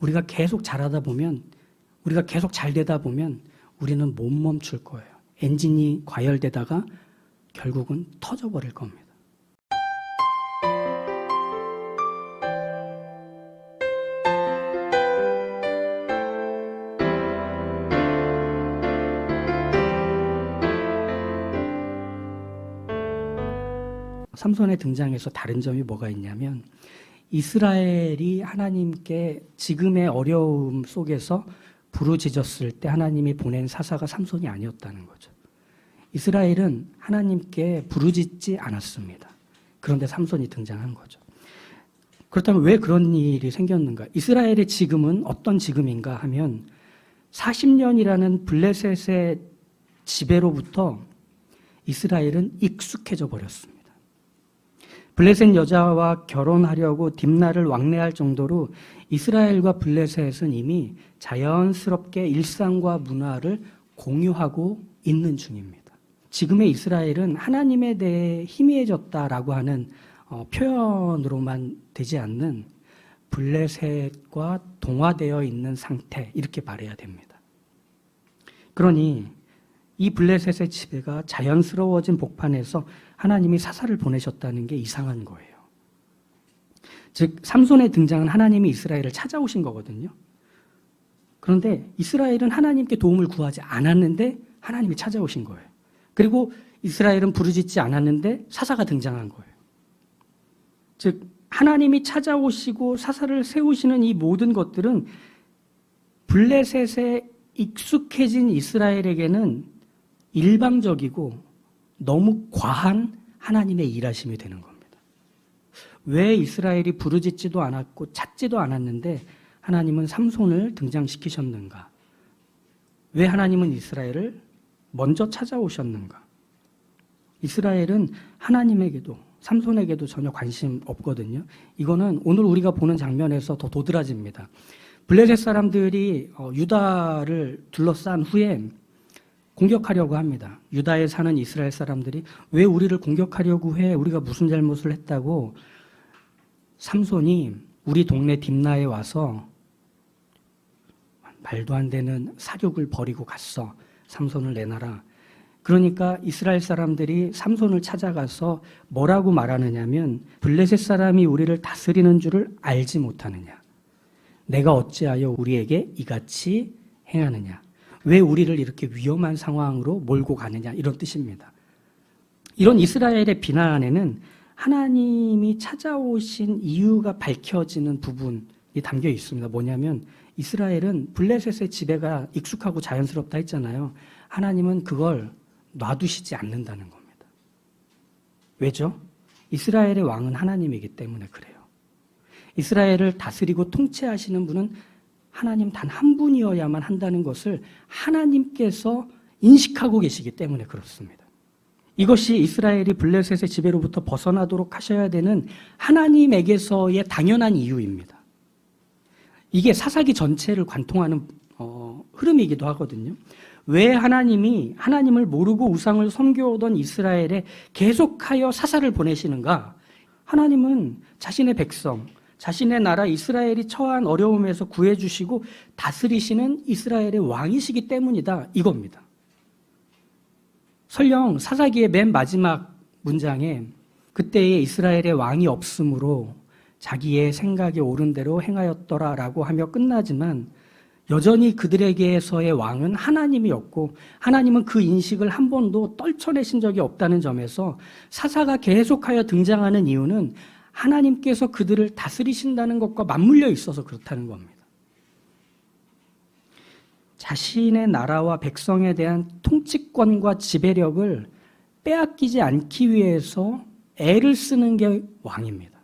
우리가 계속 잘하다 보면 우리가 계속 잘 되다 보면 우리는 못 멈출 거예요. 엔진이 과열되다가 결국은 터져버릴 겁니다. 삼손의 등장에서 다른 점이 뭐가 있냐면 이스라엘이 하나님께 지금의 어려움 속에서 부르짖었을 때 하나님이 보낸 사사가 삼손이 아니었다는 거죠. 이스라엘은 하나님께 부르짖지 않았습니다. 그런데 삼손이 등장한 거죠. 그렇다면 왜 그런 일이 생겼는가? 이스라엘의 지금은 어떤 지금인가 하면 40년이라는 블레셋의 지배로부터 이스라엘은 익숙해져 버렸습니다. 블레셋 여자와 결혼하려고 딥나를 왕래할 정도로 이스라엘과 블레셋은 이미 자연스럽게 일상과 문화를 공유하고 있는 중입니다. 지금의 이스라엘은 하나님에 대해 희미해졌다라고 하는 어, 표현으로만 되지 않는 블레셋과 동화되어 있는 상태 이렇게 말해야 됩니다. 그러니 이 블레셋의 지배가 자연스러워진 복판에서 하나님이 사사를 보내셨다는 게 이상한 거예요. 즉 삼손의 등장은 하나님이 이스라엘을 찾아오신 거거든요. 그런데 이스라엘은 하나님께 도움을 구하지 않았는데 하나님이 찾아오신 거예요. 그리고 이스라엘은 부르짖지 않았는데 사사가 등장한 거예요. 즉 하나님이 찾아오시고 사사를 세우시는 이 모든 것들은 블레셋에 익숙해진 이스라엘에게는 일방적이고 너무 과한 하나님의 일하심이 되는 겁니다. 왜 이스라엘이 부르짖지도 않았고 찾지도 않았는데 하나님은 삼손을 등장시키셨는가? 왜 하나님은 이스라엘을 먼저 찾아오셨는가? 이스라엘은 하나님에게도 삼손에게도 전혀 관심 없거든요. 이거는 오늘 우리가 보는 장면에서 더 도드라집니다. 블레셋 사람들이 어, 유다를 둘러싼 후에 공격하려고 합니다. 유다에 사는 이스라엘 사람들이 왜 우리를 공격하려고 해? 우리가 무슨 잘못을 했다고 삼손이 우리 동네 딥나에 와서 말도 안 되는 사륙을 벌이고 갔어. 삼손을 내놔라. 그러니까 이스라엘 사람들이 삼손을 찾아가서 뭐라고 말하느냐면 블레셋 사람이 우리를 다스리는 줄을 알지 못하느냐. 내가 어찌하여 우리에게 이같이 행하느냐. 왜 우리를 이렇게 위험한 상황으로 몰고 가느냐. 이런 뜻입니다. 이런 이스라엘의 비난에는 하나님이 찾아오신 이유가 밝혀지는 부분이 담겨 있습니다. 뭐냐면 이스라엘은 블레셋의 지배가 익숙하고 자연스럽다 했잖아요. 하나님은 그걸 놔두시지 않는다는 겁니다. 왜죠? 이스라엘의 왕은 하나님이기 때문에 그래요. 이스라엘을 다스리고 통치하시는 분은 하나님 단 한 분이어야만 한다는 것을 하나님께서 인식하고 계시기 때문에 그렇습니다. 이것이 이스라엘이 블레셋의 지배로부터 벗어나도록 하셔야 되는 하나님에게서의 당연한 이유입니다. 이게 사사기 전체를 관통하는 어, 흐름이기도 하거든요. 왜 하나님이 하나님을 모르고 우상을 섬겨오던 이스라엘에 계속하여 사사를 보내시는가? 하나님은 자신의 백성, 자신의 나라 이스라엘이 처한 어려움에서 구해주시고 다스리시는 이스라엘의 왕이시기 때문이다. 이겁니다. 설령 사사기의 맨 마지막 문장에 그때의 이스라엘의 왕이 없으므로 자기의 생각에 옳은 대로 행하였더라 라고 하며 끝나지만 여전히 그들에게서의 왕은 하나님이었고 하나님은 그 인식을 한 번도 떨쳐내신 적이 없다는 점에서 사사가 계속하여 등장하는 이유는 하나님께서 그들을 다스리신다는 것과 맞물려 있어서 그렇다는 겁니다. 자신의 나라와 백성에 대한 통치권과 지배력을 빼앗기지 않기 위해서 애를 쓰는 게 왕입니다.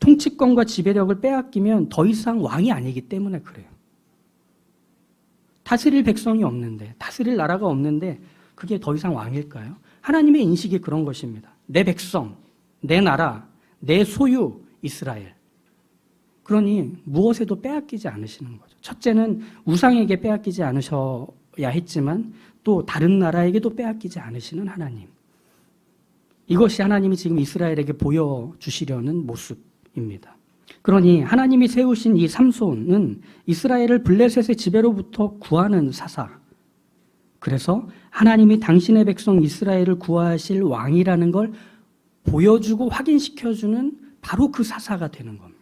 통치권과 지배력을 빼앗기면 더 이상 왕이 아니기 때문에 그래요. 다스릴 백성이 없는데, 다스릴 나라가 없는데, 그게 더 이상 왕일까요? 하나님의 인식이 그런 것입니다. 내 백성, 내 나라, 내 소유, 이스라엘. 그러니 무엇에도 빼앗기지 않으시는 거죠. 첫째는 우상에게 빼앗기지 않으셔야 했지만 또 다른 나라에게도 빼앗기지 않으시는 하나님. 이것이 하나님이 지금 이스라엘에게 보여주시려는 모습입니다. 그러니 하나님이 세우신 이 삼손은 이스라엘을 블레셋의 지배로부터 구하는 사사. 그래서 하나님이 당신의 백성 이스라엘을 구하실 왕이라는 걸 보여주고 확인시켜주는 바로 그 사사가 되는 겁니다.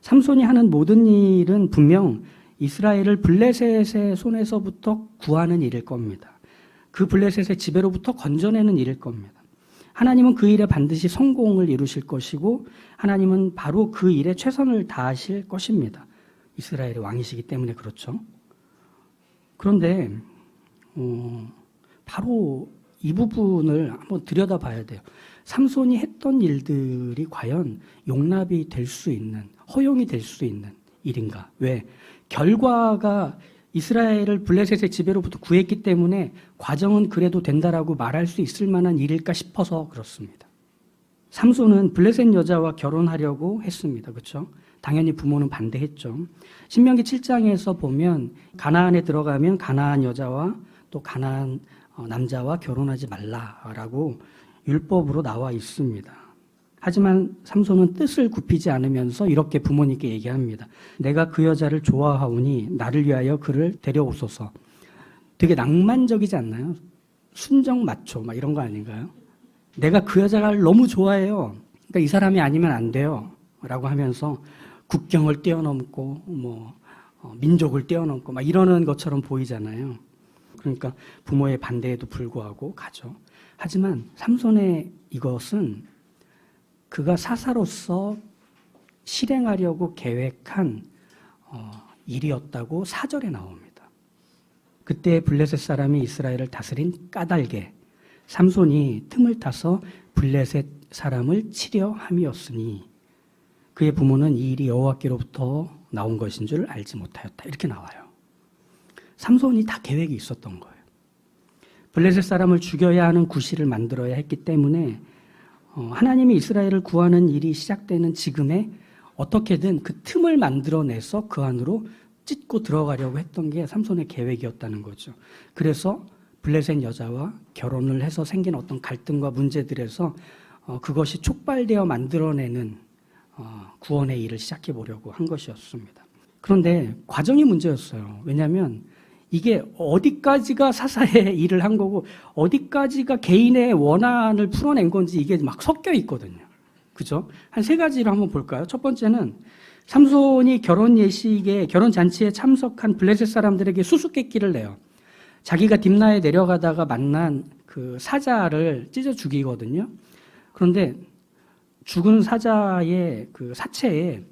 삼손이 하는 모든 일은 분명 이스라엘을 블레셋의 손에서부터 구하는 일일 겁니다. 그 블레셋의 지배로부터 건져내는 일일 겁니다. 하나님은 그 일에 반드시 성공을 이루실 것이고 하나님은 바로 그 일에 최선을 다하실 것입니다. 이스라엘의 왕이시기 때문에 그렇죠. 그런데 어, 바로 이 부분을 한번 들여다봐야 돼요. 삼손이 했던 일들이 과연 용납이 될 수 있는 허용이 될 수 있는 일인가? 왜? 결과가 이스라엘을 블레셋의 지배로부터 구했기 때문에 과정은 그래도 된다라고 말할 수 있을 만한 일일까 싶어서 그렇습니다. 삼손은 블레셋 여자와 결혼하려고 했습니다. 그렇죠? 당연히 부모는 반대했죠. 신명기 7장에서 보면 가나안에 들어가면 가나안 여자와 또 가나안 어, 남자와 결혼하지 말라라고 율법으로 나와 있습니다. 하지만 삼손은 뜻을 굽히지 않으면서 이렇게 부모님께 얘기합니다. 내가 그 여자를 좋아하오니 나를 위하여 그를 데려오소서. 되게 낭만적이지 않나요? 순정 마초 막 이런 거 아닌가요? 내가 그 여자를 너무 좋아해요. 그러니까 이 사람이 아니면 안 돼요. 라고 하면서 국경을 뛰어넘고 뭐 어, 민족을 뛰어넘고 막 이러는 것처럼 보이잖아요. 그러니까 부모의 반대에도 불구하고 가죠. 하지만 삼손의 이것은 그가 사사로서 실행하려고 계획한 어, 일이었다고 사절에 나옵니다. 그때 블레셋 사람이 이스라엘을 다스린 까닭에 삼손이 틈을 타서 블레셋 사람을 치려 함이었으니 그의 부모는 이 일이 여호와께로부터 나온 것인 줄 알지 못하였다. 이렇게 나와요. 삼손이 다 계획이 있었던 거예요. 블레셋 사람을 죽여야 하는 구실을 만들어야 했기 때문에 어, 하나님이 이스라엘을 구하는 일이 시작되는 지금에 어떻게든 그 틈을 만들어내서 그 안으로 찢고 들어가려고 했던 게 삼손의 계획이었다는 거죠. 그래서 블레셋 여자와 결혼을 해서 생긴 어떤 갈등과 문제들에서 어, 그것이 촉발되어 만들어내는 어, 구원의 일을 시작해 보려고 한 것이었습니다. 그런데 과정이 문제였어요. 왜냐하면 이게 어디까지가 사사의 일을 한 거고 어디까지가 개인의 원한을 풀어낸 건지 이게 막 섞여 있거든요. 그죠? 한 세 가지를 한번 볼까요? 첫 번째는 삼손이 결혼 예식에 결혼 잔치에 참석한 블레셋 사람들에게 수수께끼를 내요. 자기가 딥나에 내려가다가 만난 그 사자를 찢어 죽이거든요. 그런데 죽은 사자의 그 사체에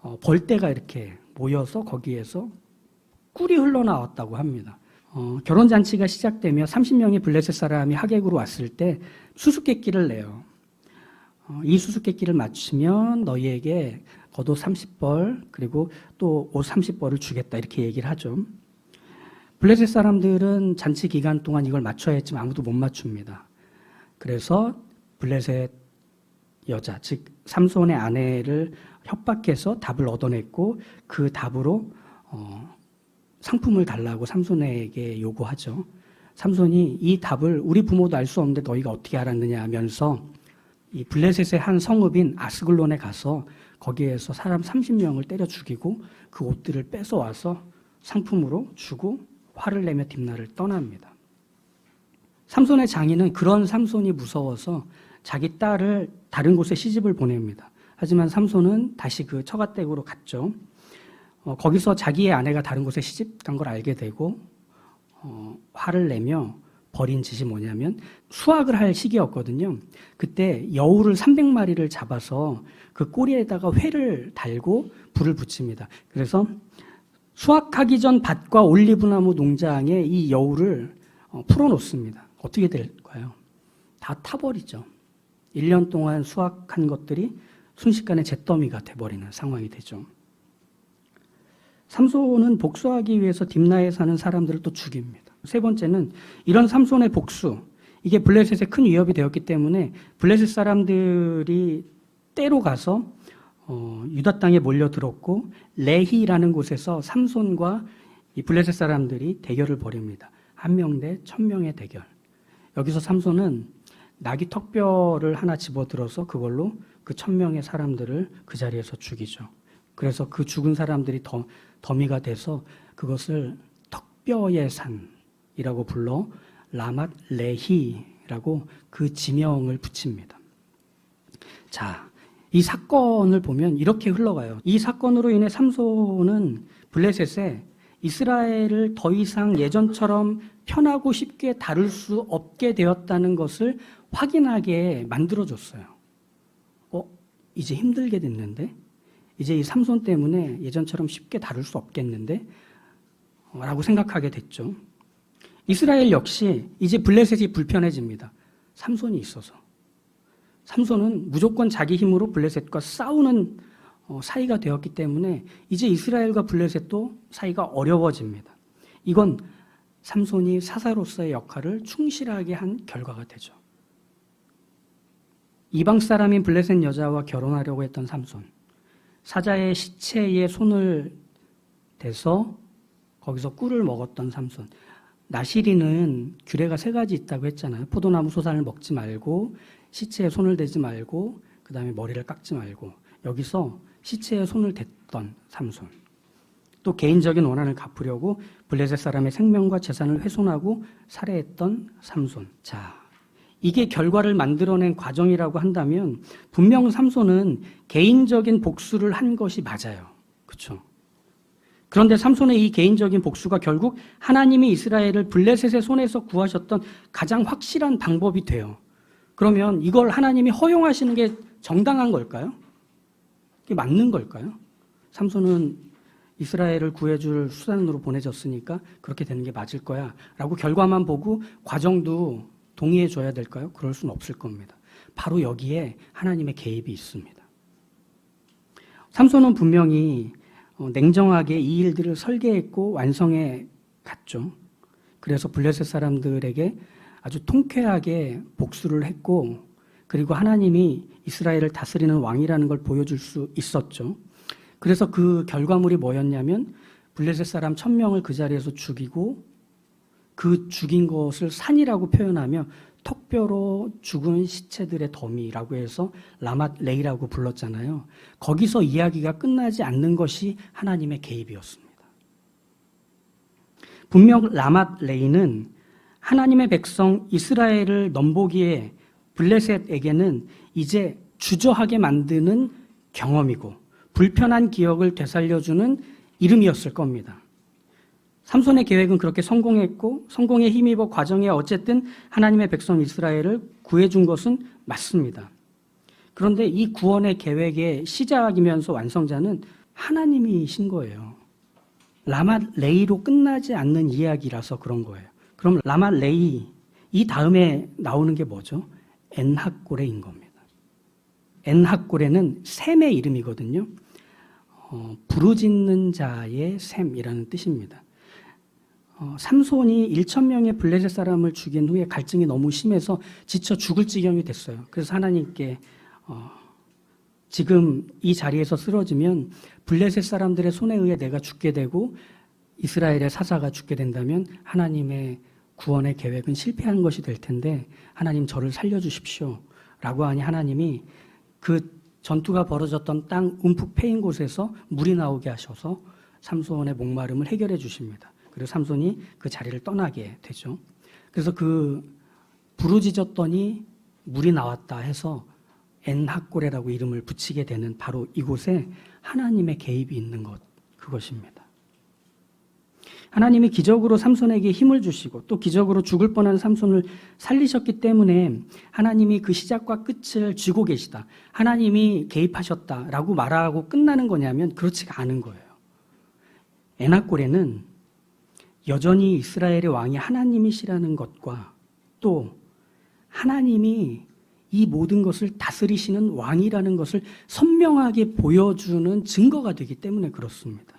어, 벌떼가 이렇게 모여서 거기에서 꿀이 흘러나왔다고 합니다. 어, 결혼 잔치가 시작되며 30명의 블레셋 사람이 하객으로 왔을 때 수수께끼를 내요. 어, 이 수수께끼를 맞추면 너희에게 겉옷 30벌 그리고 또 옷 30벌을 주겠다 이렇게 얘기를 하죠. 블레셋 사람들은 잔치 기간 동안 이걸 맞춰야 했지만 아무도 못 맞춥니다. 그래서 블레셋 여자 즉 삼손의 아내를 협박해서 답을 얻어냈고 그 답으로 어, 상품을 달라고 삼손에게 요구하죠. 삼손이 이 답을 우리 부모도 알 수 없는데 너희가 어떻게 알았느냐 하면서 이 블레셋의 한 성읍인 아스글론에 가서 거기에서 사람 30명을 때려 죽이고 그 옷들을 뺏어 와서 상품으로 주고 화를 내며 딥나를 떠납니다. 삼손의 장인은 그런 삼손이 무서워서 자기 딸을 다른 곳에 시집을 보냅니다. 하지만 삼손은 다시 그 처가댁으로 갔죠. 어, 거기서 자기의 아내가 다른 곳에 시집 간 걸 알게 되고 어, 화를 내며 벌인 짓이 뭐냐면 수확을 할 시기였거든요. 그때 여우를 300마리를 잡아서 그 꼬리에다가 회를 달고 불을 붙입니다. 그래서 수확하기 전 밭과 올리브나무 농장에 이 여우를 어, 풀어놓습니다. 어떻게 될까요? 다 타버리죠. 1년 동안 수확한 것들이 순식간에 잿더미가 돼버리는 상황이 되죠. 삼손은 복수하기 위해서 딥나에 사는 사람들을 또 죽입니다. 세 번째는 이런 삼손의 복수, 이게 블레셋에 큰 위협이 되었기 때문에 블레셋 사람들이 때로 가서 어, 유다 땅에 몰려 들었고 레히라는 곳에서 삼손과 이 블레셋 사람들이 대결을 벌입니다. 한 명 대 천 명의 대결. 여기서 삼손은 나귀 턱뼈를 하나 집어 들어서 그걸로 그 천 명의 사람들을 그 자리에서 죽이죠. 그래서 그 죽은 사람들이 더, 더미가 돼서 그것을 턱뼈의 산이라고 불러 라맛 레히라고 그 지명을 붙입니다. 자, 이 사건을 보면 이렇게 흘러가요. 이 사건으로 인해 삼손은 블레셋에 이스라엘을 더 이상 예전처럼 편하고 쉽게 다룰 수 없게 되었다는 것을 확인하게 만들어줬어요. 어, 이제 힘들게 됐는데? 이제 이 삼손 때문에 예전처럼 쉽게 다룰 수 없겠는데? 어, 라고 생각하게 됐죠. 이스라엘 역시 이제 블레셋이 불편해집니다. 삼손이 있어서. 삼손은 무조건 자기 힘으로 블레셋과 싸우는 어, 사이가 되었기 때문에 이제 이스라엘과 블레셋도 사이가 어려워집니다. 이건 삼손이 사사로서의 역할을 충실하게 한 결과가 되죠. 이방 사람인 블레셋 여자와 결혼하려고 했던 삼손. 사자의 시체에 손을 대서 거기서 꿀을 먹었던 삼손. 나시리는 규례가 세 가지 있다고 했잖아요. 포도나무 소산을 먹지 말고 시체에 손을 대지 말고 그 다음에 머리를 깎지 말고 여기서 시체에 손을 댔던 삼손. 또 개인적인 원한을 갚으려고 블레셋 사람의 생명과 재산을 훼손하고 살해했던 삼손. 자, 이게 결과를 만들어낸 과정이라고 한다면 분명 삼손은 개인적인 복수를 한 것이 맞아요. 그렇죠? 그런데 삼손의 이 개인적인 복수가 결국 하나님이 이스라엘을 블레셋의 손에서 구하셨던 가장 확실한 방법이 돼요. 그러면 이걸 하나님이 허용하시는 게 정당한 걸까요? 이게 맞는 걸까요? 삼손은 이스라엘을 구해줄 수단으로 보내졌으니까 그렇게 되는 게 맞을 거야. 라고 결과만 보고 과정도 동의해 줘야 될까요? 그럴 수는 없을 겁니다. 바로 여기에 하나님의 개입이 있습니다. 삼손은 분명히 어, 냉정하게 이 일들을 설계했고 완성해 갔죠. 그래서 블레셋 사람들에게 아주 통쾌하게 복수를 했고 그리고 하나님이 이스라엘을 다스리는 왕이라는 걸 보여줄 수 있었죠. 그래서 그 결과물이 뭐였냐면 블레셋 사람 천 명을 그 자리에서 죽이고 그 죽인 것을 산이라고 표현하며 턱뼈로 죽은 시체들의 더미라고 해서 라맛 레이라고 불렀잖아요. 거기서 이야기가 끝나지 않는 것이 하나님의 개입이었습니다. 분명 라맛 레이는 하나님의 백성 이스라엘을 넘보기에 블레셋에게는 이제 주저하게 만드는 경험이고 불편한 기억을 되살려주는 이름이었을 겁니다. 삼손의 계획은 그렇게 성공했고 성공에 힘입어 과정에 어쨌든 하나님의 백성 이스라엘을 구해준 것은 맞습니다. 그런데 이 구원의 계획의 시작이면서 완성자는 하나님이신 거예요. 라맛 레이로 끝나지 않는 이야기라서 그런 거예요. 그럼 라맛 레이 이 다음에 나오는 게 뭐죠? 엔학고레인 겁니다. 엔학고레는 샘의 이름이거든요. 어, 부르짖는 자의 샘이라는 뜻입니다. 어, 삼손이 1천 명의 블레셋 사람을 죽인 후에 갈증이 너무 심해서 지쳐 죽을 지경이 됐어요. 그래서 하나님께 어, 지금 이 자리에서 쓰러지면 블레셋 사람들의 손에 의해 내가 죽게 되고 이스라엘의 사사가 죽게 된다면 하나님의 구원의 계획은 실패한 것이 될 텐데 하나님 저를 살려주십시오. 라고 하니 하나님이 그 전투가 벌어졌던 땅 움푹 패인 곳에서 물이 나오게 하셔서 삼손의 목마름을 해결해 주십니다. 그리고 삼손이 그 자리를 떠나게 되죠. 그래서 그 부르짖었더니 물이 나왔다 해서 엔학고레라고 이름을 붙이게 되는 바로 이곳에 하나님의 개입이 있는 것 그것입니다. 하나님이 기적으로 삼손에게 힘을 주시고 또 기적으로 죽을 뻔한 삼손을 살리셨기 때문에 하나님이 그 시작과 끝을 쥐고 계시다. 하나님이 개입하셨다라고 말하고 끝나는 거냐면 그렇지가 않은 거예요. 에나골에는 여전히 이스라엘의 왕이 하나님이시라는 것과 또 하나님이 이 모든 것을 다스리시는 왕이라는 것을 선명하게 보여주는 증거가 되기 때문에 그렇습니다.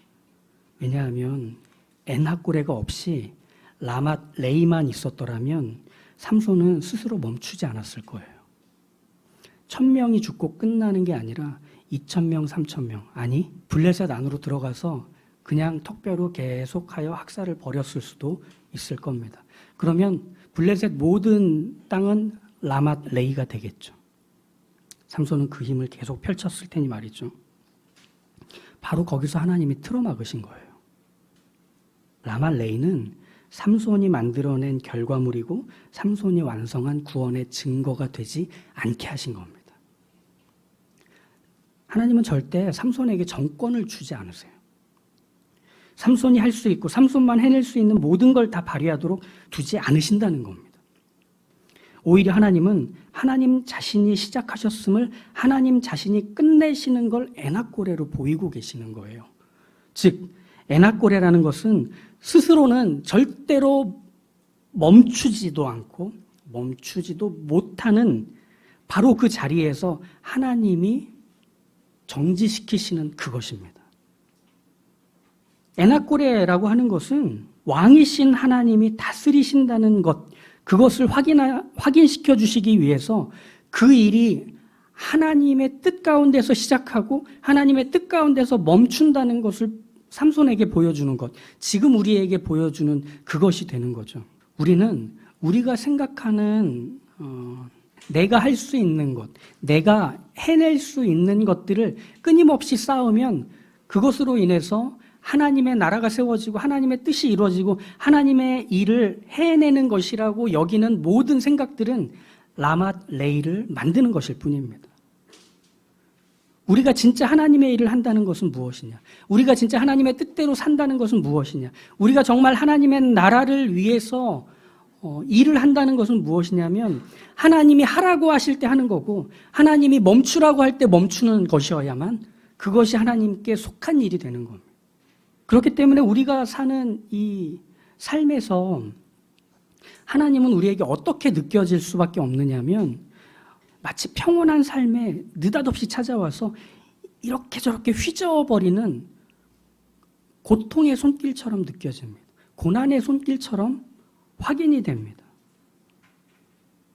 왜냐하면 엔하고레가 없이 라맛 레이만 있었더라면 삼손은 스스로 멈추지 않았을 거예요. 천 명이 죽고 끝나는 게 아니라 이천 명, 삼천 명 아니 블레셋 안으로 들어가서 그냥 턱뼈로 계속하여 학살을 벌였을 수도 있을 겁니다. 그러면 블레셋 모든 땅은 라맛 레이가 되겠죠. 삼손은 그 힘을 계속 펼쳤을 테니 말이죠. 바로 거기서 하나님이 틀어막으신 거예요. 라말레이는 삼손이 만들어낸 결과물이고 삼손이 완성한 구원의 증거가 되지 않게 하신 겁니다. 하나님은 절대 삼손에게 정권을 주지 않으세요. 삼손이 할 수 있고 삼손만 해낼 수 있는 모든 걸 다 발휘하도록 두지 않으신다는 겁니다. 오히려 하나님은 하나님 자신이 시작하셨음을 하나님 자신이 끝내시는 걸 에나꼬레로 보이고 계시는 거예요. 즉 에나꼬레라는 것은 스스로는 절대로 멈추지도 않고 멈추지도 못하는 바로 그 자리에서 하나님이 정지시키시는 그것입니다. 에나꼬레라고 하는 것은 왕이신 하나님이 다스리신다는 것, 그것을 확인하, 확인시켜 주시기 위해서 그 일이 하나님의 뜻 가운데서 시작하고 하나님의 뜻 가운데서 멈춘다는 것을 삼손에게 보여주는 것, 지금 우리에게 보여주는 그것이 되는 거죠. 우리는 우리가 생각하는 어, 내가 할 수 있는 것, 내가 해낼 수 있는 것들을 끊임없이 쌓으면 그것으로 인해서 하나님의 나라가 세워지고 하나님의 뜻이 이루어지고 하나님의 일을 해내는 것이라고 여기는 모든 생각들은 라맛 레이를 만드는 것일 뿐입니다. 우리가 진짜 하나님의 일을 한다는 것은 무엇이냐? 우리가 진짜 하나님의 뜻대로 산다는 것은 무엇이냐? 우리가 정말 하나님의 나라를 위해서 어, 일을 한다는 것은 무엇이냐면 하나님이 하라고 하실 때 하는 거고 하나님이 멈추라고 할 때 멈추는 것이어야만 그것이 하나님께 속한 일이 되는 겁니다. 그렇기 때문에 우리가 사는 이 삶에서 하나님은 우리에게 어떻게 느껴질 수밖에 없느냐면 마치 평온한 삶에 느닷없이 찾아와서 이렇게 저렇게 휘저어버리는 고통의 손길처럼 느껴집니다. 고난의 손길처럼 확인이 됩니다.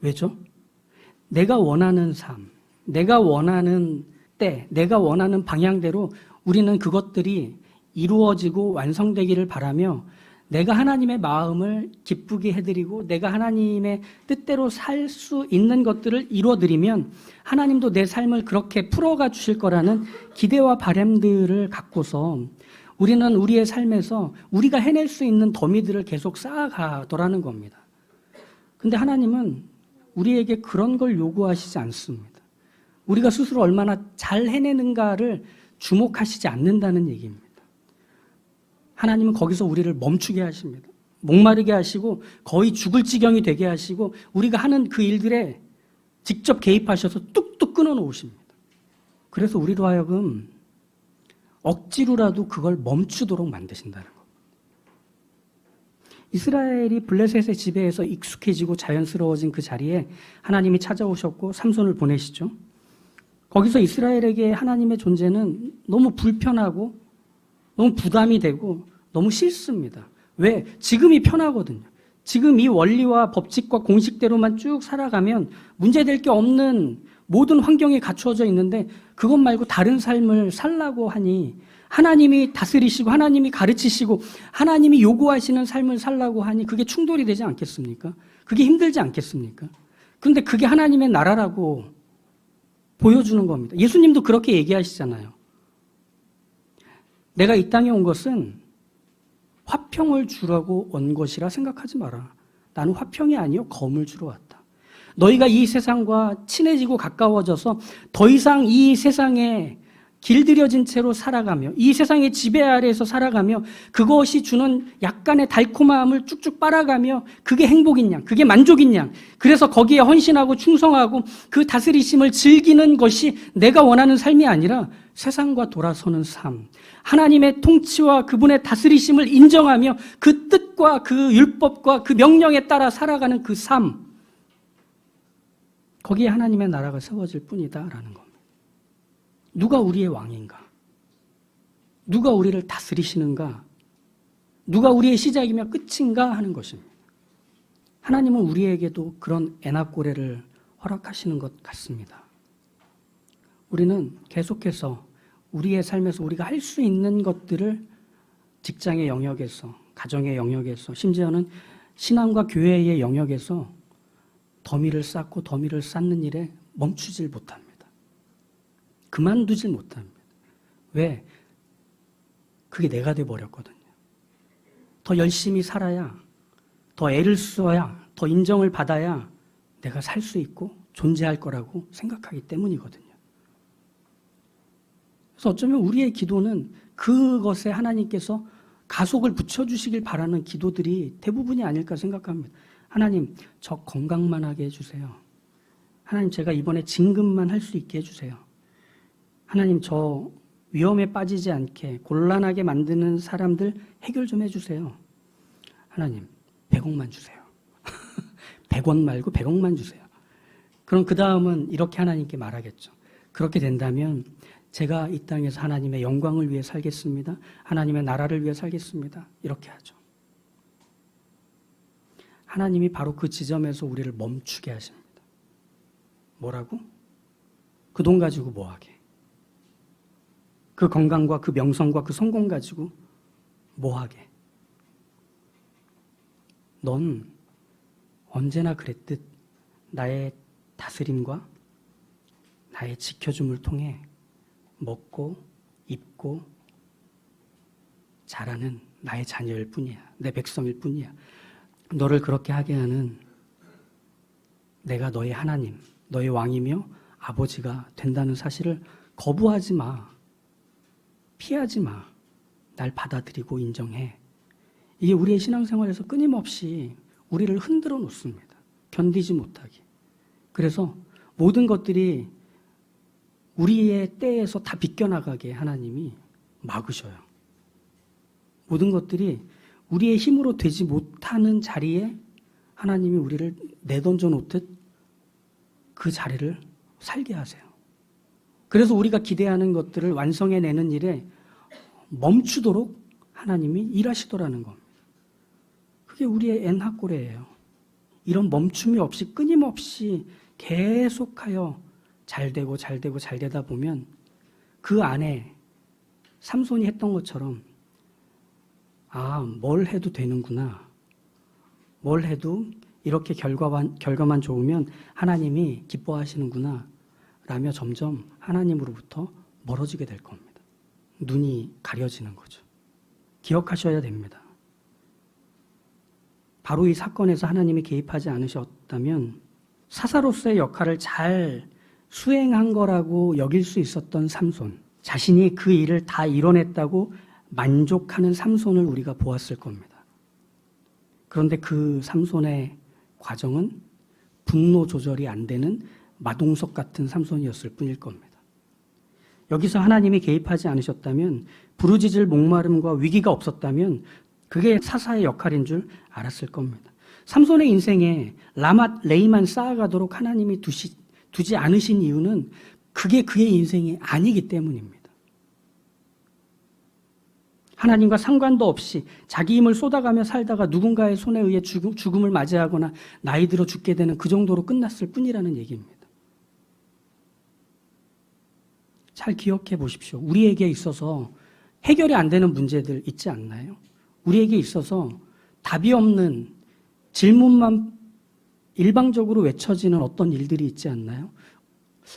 왜죠? 내가 원하는 삶, 내가 원하는 때, 내가 원하는 방향대로 우리는 그것들이 이루어지고 완성되기를 바라며 내가 하나님의 마음을 기쁘게 해드리고 내가 하나님의 뜻대로 살 수 있는 것들을 이루어드리면 하나님도 내 삶을 그렇게 풀어가 주실 거라는 기대와 바램들을 갖고서 우리는 우리의 삶에서 우리가 해낼 수 있는 더미들을 계속 쌓아가더라는 겁니다. 근데 하나님은 우리에게 그런 걸 요구하시지 않습니다. 우리가 스스로 얼마나 잘 해내는가를 주목하시지 않는다는 얘기입니다. 하나님은 거기서 우리를 멈추게 하십니다. 목마르게 하시고 거의 죽을 지경이 되게 하시고 우리가 하는 그 일들에 직접 개입하셔서 뚝뚝 끊어 놓으십니다. 그래서 우리로 하여금 억지로라도 그걸 멈추도록 만드신다는 것. 이스라엘이 블레셋의 지배에서 익숙해지고 자연스러워진 그 자리에 하나님이 찾아오셨고 삼손을 보내시죠. 거기서 이스라엘에게 하나님의 존재는 너무 불편하고 너무 부담이 되고 너무 싫습니다. 왜? 지금이 편하거든요. 지금 이 원리와 법칙과 공식대로만 쭉 살아가면 문제될 게 없는 모든 환경이 갖추어져 있는데 그것 말고 다른 삶을 살라고 하니 하나님이 다스리시고 하나님이 가르치시고 하나님이 요구하시는 삶을 살라고 하니 그게 충돌이 되지 않겠습니까? 그게 힘들지 않겠습니까? 근데 그게 하나님의 나라라고 보여주는 겁니다. 예수님도 그렇게 얘기하시잖아요. 내가 이 땅에 온 것은 화평을 주라고 온 것이라 생각하지 마라. 나는 화평이 아니요 검을 주러 왔다. 너희가 이 세상과 친해지고 가까워져서 더 이상 이 세상에 길들여진 채로 살아가며 이 세상의 지배 아래에서 살아가며 그것이 주는 약간의 달콤함을 쭉쭉 빨아가며 그게 행복이냐 그게 만족이냐 그래서 거기에 헌신하고 충성하고 그 다스리심을 즐기는 것이 내가 원하는 삶이 아니라 세상과 돌아서는 삶. 하나님의 통치와 그분의 다스리심을 인정하며 그 뜻과 그 율법과 그 명령에 따라 살아가는 그 삶. 거기에 하나님의 나라가 세워질 뿐이다라는 겁니다. 누가 우리의 왕인가? 누가 우리를 다스리시는가? 누가 우리의 시작이며 끝인가 하는 것입니다. 하나님은 우리에게도 그런 애나꼬레를 허락하시는 것 같습니다. 우리는 계속해서 우리의 삶에서 우리가 할 수 있는 것들을 직장의 영역에서, 가정의 영역에서, 심지어는 신앙과 교회의 영역에서 더미를 쌓고 더미를 쌓는 일에 멈추질 못합니다. 그만두질 못합니다. 왜? 그게 내가 돼 버렸거든요. 더 열심히 살아야, 더 애를 써야, 더 인정을 받아야 내가 살 수 있고 존재할 거라고 생각하기 때문이거든요. 그래서 어쩌면 우리의 기도는 그것에 하나님께서 가속을 붙여주시길 바라는 기도들이 대부분이 아닐까 생각합니다. 하나님, 저 건강만 하게 해주세요. 하나님, 제가 이번에 진급만 할 수 있게 해주세요. 하나님, 저 위험에 빠지지 않게 곤란하게 만드는 사람들 해결 좀 해주세요. 하나님, 100억만 주세요. 100원 말고 100억만 주세요. 그럼 그 다음은 이렇게 하나님께 말하겠죠. 그렇게 된다면 제가 이 땅에서 하나님의 영광을 위해 살겠습니다. 하나님의 나라를 위해 살겠습니다. 이렇게 하죠. 하나님이 바로 그 지점에서 우리를 멈추게 하십니다. 뭐라고? 그 돈 가지고 뭐 하게? 그 건강과 그 명성과 그 성공 가지고 뭐 하게? 넌 언제나 그랬듯 나의 다스림과 나의 지켜줌을 통해 먹고 입고 자라는 나의 자녀일 뿐이야. 내 백성일 뿐이야. 너를 그렇게 하게 하는 내가 너의 하나님, 너의 왕이며 아버지가 된다는 사실을 거부하지 마. 피하지 마. 날 받아들이고 인정해. 이게 우리의 신앙생활에서 끊임없이 우리를 흔들어 놓습니다. 견디지 못하게. 그래서 모든 것들이 우리의 때에서 다 비껴나가게 하나님이 막으셔요. 모든 것들이 우리의 힘으로 되지 못하는 자리에 하나님이 우리를 내던져 놓듯 그 자리를 살게 하세요. 그래서 우리가 기대하는 것들을 완성해내는 일에 멈추도록 하나님이 일하시더라는 겁니다. 그게 우리의 엔하골이에요. 이런 멈춤이 없이 끊임없이 계속하여 잘 되고 잘 되고 잘 되다 보면 그 안에 삼손이 했던 것처럼 아, 뭘 해도 되는구나. 뭘 해도 이렇게 결과만, 결과만 좋으면 하나님이 기뻐하시는구나. 라며 점점 하나님으로부터 멀어지게 될 겁니다. 눈이 가려지는 거죠. 기억하셔야 됩니다. 바로 이 사건에서 하나님이 개입하지 않으셨다면 사사로서의 역할을 잘 수행한 거라고 여길 수 있었던 삼손, 자신이 그 일을 다 이뤄냈다고 만족하는 삼손을 우리가 보았을 겁니다. 그런데 그 삼손의 과정은 분노 조절이 안 되는 마동석 같은 삼손이었을 뿐일 겁니다. 여기서 하나님이 개입하지 않으셨다면 부르짖을 목마름과 위기가 없었다면 그게 사사의 역할인 줄 알았을 겁니다. 삼손의 인생에 라맛 레이만 쌓아가도록 하나님이 두시, 두지 않으신 이유는 그게 그의 인생이 아니기 때문입니다. 하나님과 상관도 없이 자기 힘을 쏟아가며 살다가 누군가의 손에 의해 죽음, 죽음을 맞이하거나 나이 들어 죽게 되는 그 정도로 끝났을 뿐이라는 얘기입니다. 잘 기억해 보십시오. 우리에게 있어서 해결이 안 되는 문제들 있지 않나요? 우리에게 있어서 답이 없는 질문만 일방적으로 외쳐지는 어떤 일들이 있지 않나요?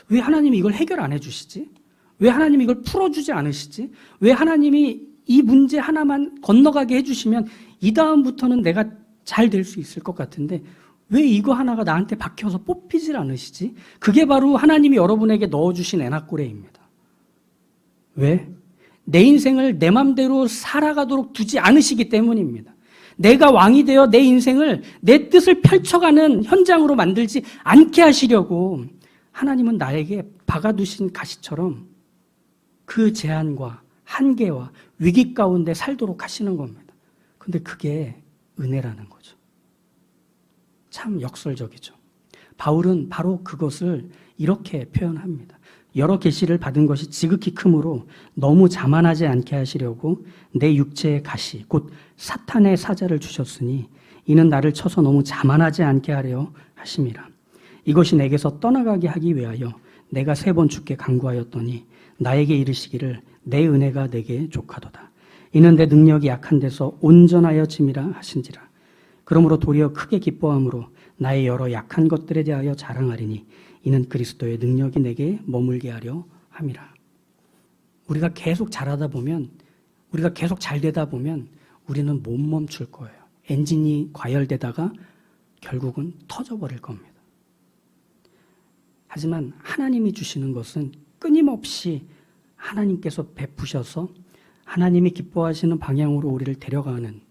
왜 하나님이 이걸 해결 안 해주시지? 왜 하나님이 이걸 풀어주지 않으시지? 왜 하나님이 이 문제 하나만 건너가게 해주시면 이 다음부터는 내가 잘 될 수 있을 것 같은데 왜 이거 하나가 나한테 박혀서 뽑히질 않으시지? 그게 바로 하나님이 여러분에게 넣어주신 애나꼬레입니다. 왜? 내 인생을 내 맘대로 살아가도록 두지 않으시기 때문입니다. 내가 왕이 되어 내 인생을 내 뜻을 펼쳐가는 현장으로 만들지 않게 하시려고 하나님은 나에게 박아두신 가시처럼 그 제한과 한계와 위기 가운데 살도록 하시는 겁니다. 근데 그게 은혜라는 거죠. 참 역설적이죠. 바울은 바로 그것을 이렇게 표현합니다. 여러 계시를 받은 것이 지극히 크므로 너무 자만하지 않게 하시려고 내 육체의 가시 곧 사탄의 사자를 주셨으니 이는 나를 쳐서 너무 자만하지 않게 하려 하심이라. 이것이 내게서 떠나가게 하기 위하여 내가 세 번 죽게 강구하였더니 나에게 이르시기를 내 은혜가 내게 족하도다. 이는 내 능력이 약한 데서 온전하여 짐이라 하신지라. 그러므로 도리어 크게 기뻐함으로 나의 여러 약한 것들에 대하여 자랑하리니 이는 그리스도의 능력이 내게 머물게 하려 함이라. 우리가 계속 잘하다 보면 우리가 계속 잘 되다 보면 우리는 못 멈출 거예요. 엔진이 과열되다가 결국은 터져버릴 겁니다. 하지만 하나님이 주시는 것은 끊임없이 하나님께서 베푸셔서 하나님이 기뻐하시는 방향으로 우리를 데려가는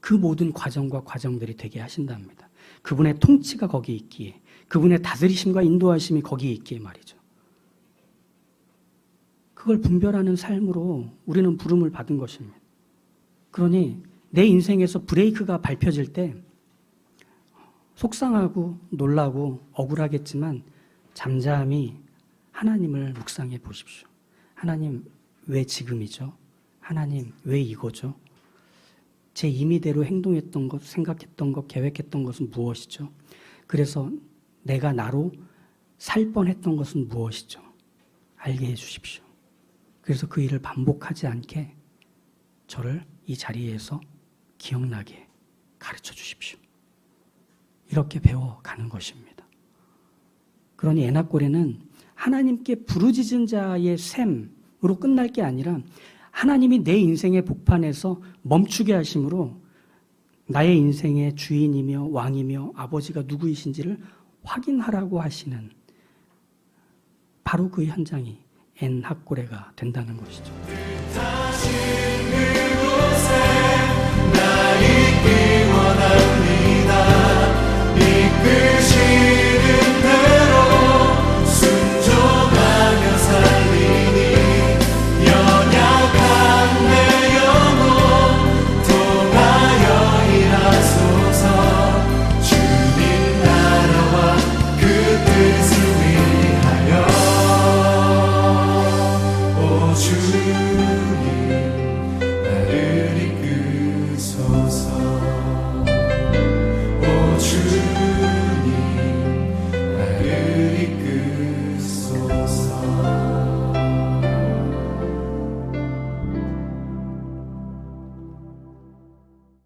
그 모든 과정과 과정들이 되게 하신답니다. 그분의 통치가 거기 있기에, 그분의 다스리심과 인도하심이 거기에 있기에 말이죠. 그걸 분별하는 삶으로 우리는 부름을 받은 것입니다. 그러니 내 인생에서 브레이크가 밟혀질 때 속상하고 놀라고 억울하겠지만 잠잠히 하나님을 묵상해 보십시오. 하나님, 왜 지금이죠? 하나님, 왜 이거죠? 제 임의대로 행동했던 것, 생각했던 것, 계획했던 것은 무엇이죠? 그래서 내가 나로 살 뻔했던 것은 무엇이죠? 알게 해 주십시오. 그래서 그 일을 반복하지 않게 저를 이 자리에서 기억나게 가르쳐 주십시오. 이렇게 배워가는 것입니다. 그러니 에나꼬레는 하나님께 부르짖은 자의 셈으로 끝날 게 아니라 하나님이 내 인생의 복판에서 멈추게 하심으로 나의 인생의 주인이며 왕이며 아버지가 누구이신지를 확인하라고 하시는 바로 그 현장이 엔 학고레가 된다는 것이죠. 다시